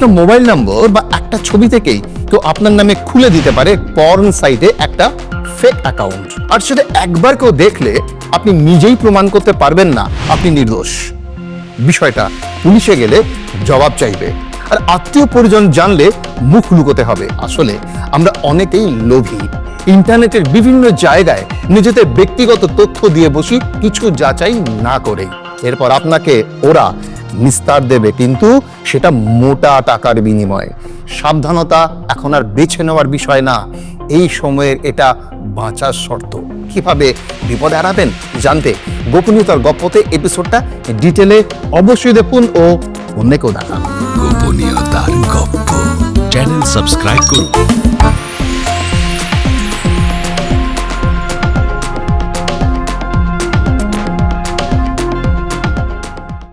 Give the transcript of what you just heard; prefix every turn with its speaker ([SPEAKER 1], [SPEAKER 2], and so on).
[SPEAKER 1] আপনার মোবাইল নম্বর বা একটা ছবি থেকেই তো আপনার নামে খুলে দিতে পারে পর্ন সাইটে একটা ফেক অ্যাকাউন্ট আর সেটা একবার কেউ দেখলে আপনি নিজেই প্রমাণ করতে পারবেন না। আপনি নির্দোষ। বিষয়টা পুলিশে গেলে জবাব চাইবে। আর আত্মীয় পরিজন জানলে মুখ লুকোতে হবে। আসলে আমরা অনেকেই লোভী। ইন্টারনেটের বিভিন্ন জায়গায় নিজেদের ব্যক্তিগত তথ্য দিয়ে বসি, কিছু যাচাই না করেই। এরপর আপনাকে ওরা নিস্তার দেবে, কিন্তু সেটা মোটা টাকার বিনিময়ে। সাবধানতা এখন আর বেছে নেওয়ার বিষয় না। এই সময়ের এটা বাঁচার শর্ত। কীভাবে বিপদে এড়াবেন জানতে গোপনীয়তার গপ্পতে এপিসোডটা ডিটেলে অবশ্যই দেখুন ও অন্যকেও দেখান।
[SPEAKER 2] গোপনীয়তার গপ্প। চ্যানেল সাবস্ক্রাইব করুন।